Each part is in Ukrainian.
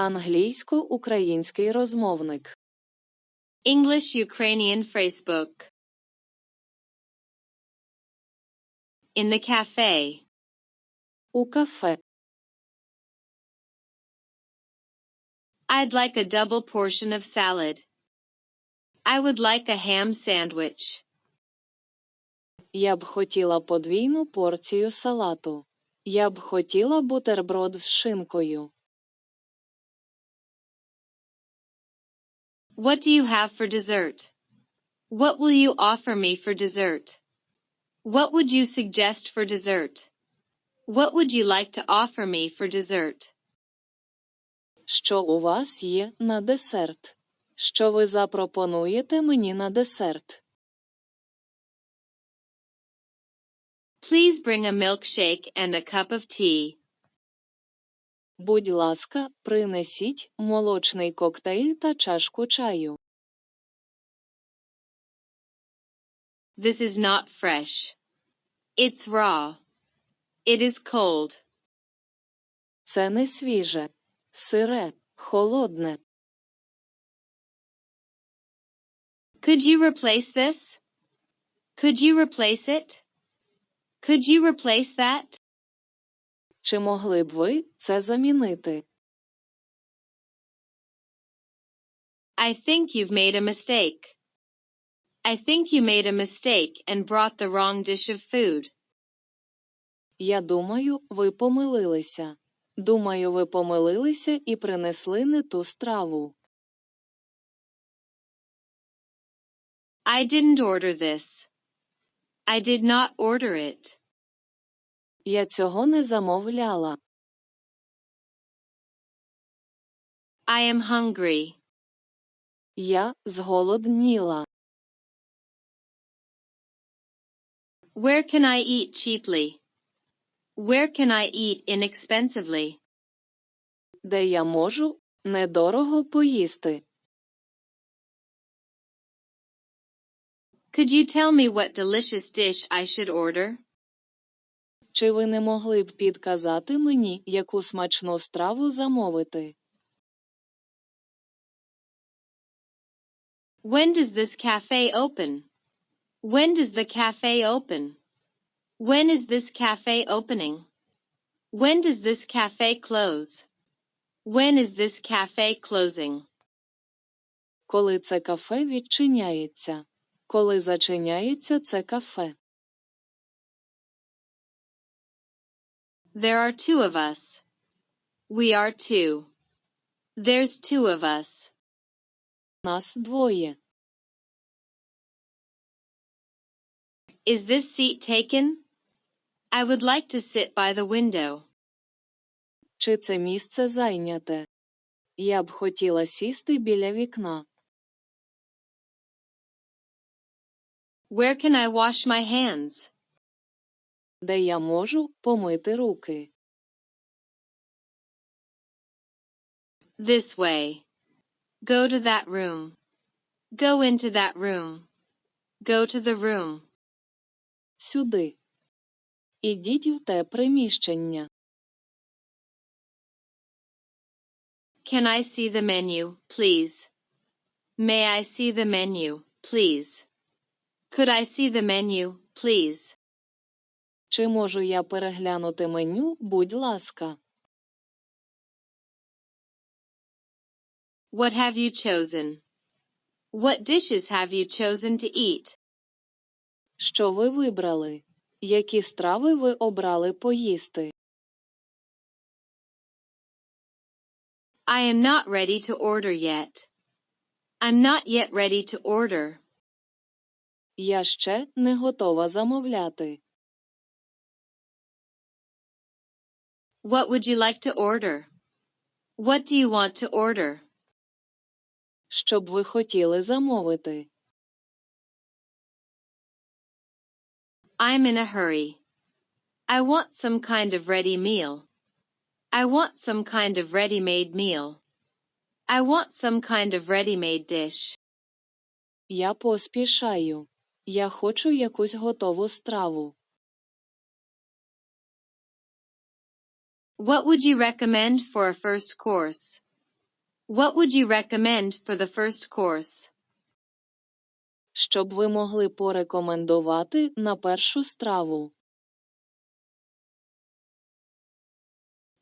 Англійсько-український розмовник. English Ukrainian phrasebook. In the cafe. У кафе. I'd like a double portion of salad. I would like a ham sandwich. Я б хотіла подвійну порцію салату. Я б хотіла бутерброд з шинкою. What do you have for dessert? What will you offer me for dessert? What would you suggest for dessert? What would you like to offer me for dessert? Що у вас є на десерт? Що ви запропонуєте мені на десерт? Please bring a milkshake and a cup of tea. Будь ласка, принесіть молочний коктейль та чашку чаю. This is not fresh. It's raw. It is cold. Це не свіже, сире, холодне. Could you replace this? Could you replace it? Could you replace that? Чи могли б ви це замінити? I think you've made a mistake. I think you made a mistake and brought the wrong dish of food. Я думаю, ви помилилися. Думаю, ви помилилися і принесли не ту страву. I didn't order this. I did not order it. Я цього не замовляла. I am hungry. Я зголодніла. Where can I eat cheaply? Where can I eat inexpensively? Де я можу недорого поїсти. Could you tell me what delicious dish I should order? Чи ви не могли б підказати мені, яку смачну страву замовити? When does this cafe open? When does the cafe open? When is this cafe opening? When does this cafe close? When is this cafe closing? Коли це кафе відчиняється? Коли зачиняється це кафе? There are two of us. We are two. There's two of us. Нас двоє. Is this seat taken? I would like to sit by the window. Чи це місце зайняте? Я б хотіла сісти біля вікна. Where can I wash my hands? Де я можу помити руки? This way. Go to that room. Go into that room. Go to the room. Сюди. Ідіть в те приміщення. Can I see the menu, please? May I see the menu, please? Could I see the menu, please? Чи можу я переглянути меню, будь ласка? What have you chosen? What dishes have you chosen to eat? Що ви вибрали? Які страви ви обрали поїсти? I am not ready to order yet. I'm not yet ready to order. Я ще не готова замовляти. What would you like to order? What do you want to order? Що б ви хотіли замовити? I'm in a hurry. I want some kind of ready meal. I want some kind of ready-made meal. I want some kind of ready-made dish. Я поспішаю. Я хочу якусь готову страву. What would you recommend for a first course? What would you recommend for the first course? Щоб ви могли порекомендувати на першу страву.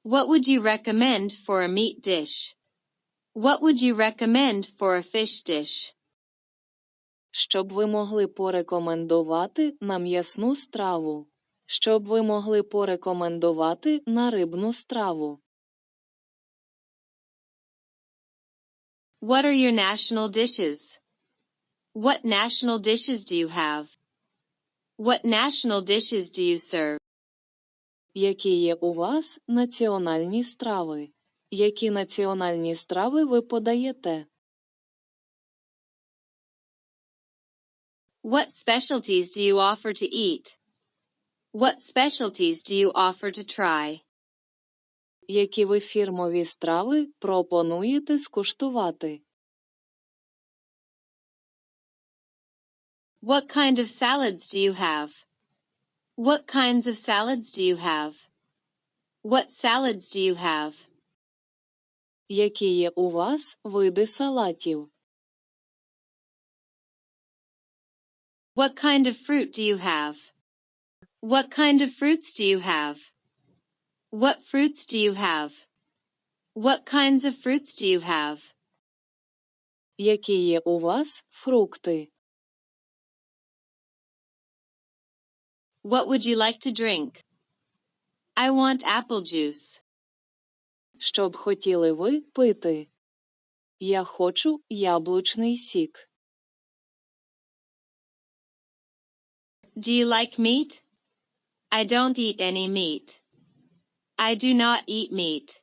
What would you recommend for a meat dish? What would you recommend for a fish dish? Щоб ви могли порекомендувати на м'ясну страву. Щоб ви могли порекомендувати на рибну страву. What are your national dishes? What national dishes do you have? What national dishes do you serve? Які є у вас національні страви? Які національні страви ви подаєте? What specialties do you offer to eat? What specialties do you offer to try? Які ви фірмові страви пропонуєте скуштувати? What kind of salads do you have? What kinds of salads do you have? What salads do you have? Які є у вас види салатів? What kind of fruit do you have? What kind of fruits do you have? What fruits do you have? What kinds of fruits do you have? Які є у вас фрукти? What would you like to drink? I want apple juice. Що б хотіли ви пити? Я хочу яблучний сік. Do you like meat? I don't eat any meat. I do not eat meat.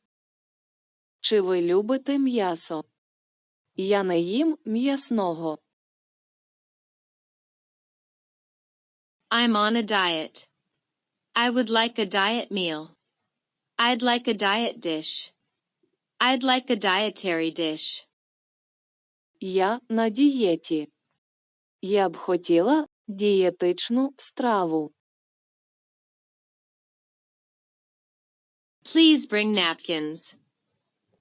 Чи ви любите м'ясо? Я не їм м'ясного. I'm on a diet. I would like a diet meal. I'd like a diet dish. I'd like a dietary dish. Я на дієті. Я б хотіла дієтичну страву. Please bring napkins.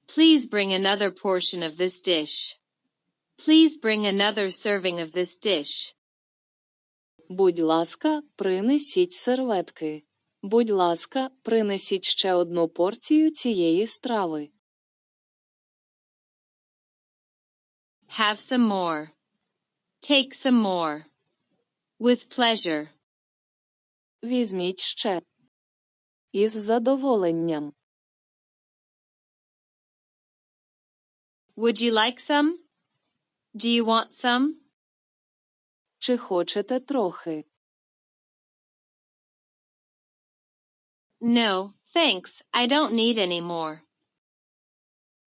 Please bring another portion of this dish. Please bring another serving of this dish. Будь ласка, принесіть серветки. Будь ласка, принесіть ще одну порцію цієї страви. Have some more. Take some more. With pleasure. Візьміть ще. Із задоволенням. Would you like some? Do you want some? Чи хочете трохи? No, thanks, I don't need any more.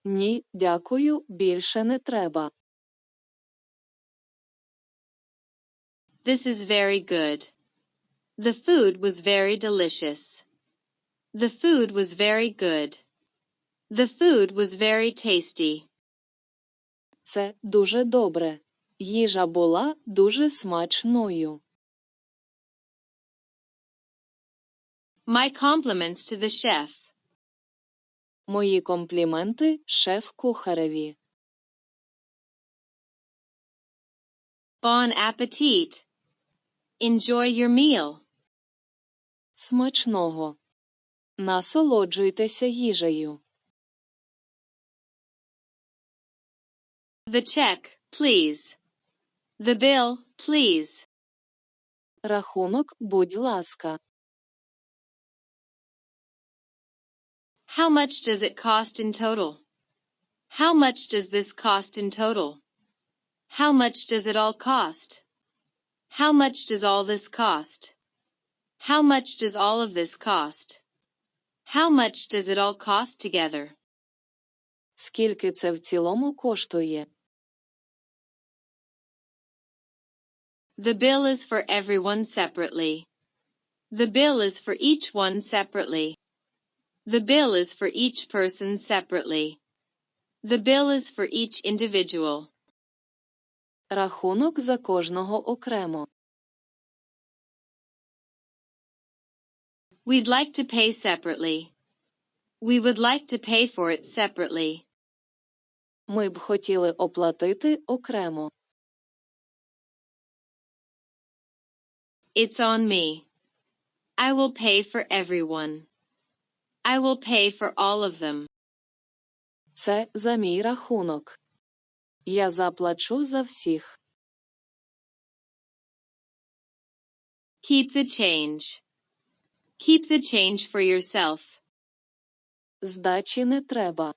Ні, дякую, більше не треба. This is very good. The food was very delicious. The food was very good. The food was very tasty. Це дуже добре. Їжа була дуже смачною. My compliments to the chef. Мої компліменти шеф-кухареві. Bon appetit. Enjoy your meal. Смачного. Насолоджуйтеся їжею. The check, please. The bill, please. Рахунок, будь ласка. How much does it cost in total? How much does this cost in total? How much does it all cost? How much does all this cost? How much does all of this cost? How much does it all cost together? Скільки це в цілому коштує? The bill is for everyone separately. The bill is for each one separately. The bill is for each person separately. The bill is for each individual. Рахунок за кожного окремо. We'd like to pay separately. We would like to pay for it separately. Ми б хотіли оплатити окремо. It's on me. I will pay for everyone. I will pay for all of them. Це за мій рахунок. Я заплачу за всіх. Keep the change. Keep the change for yourself. Здачі не треба.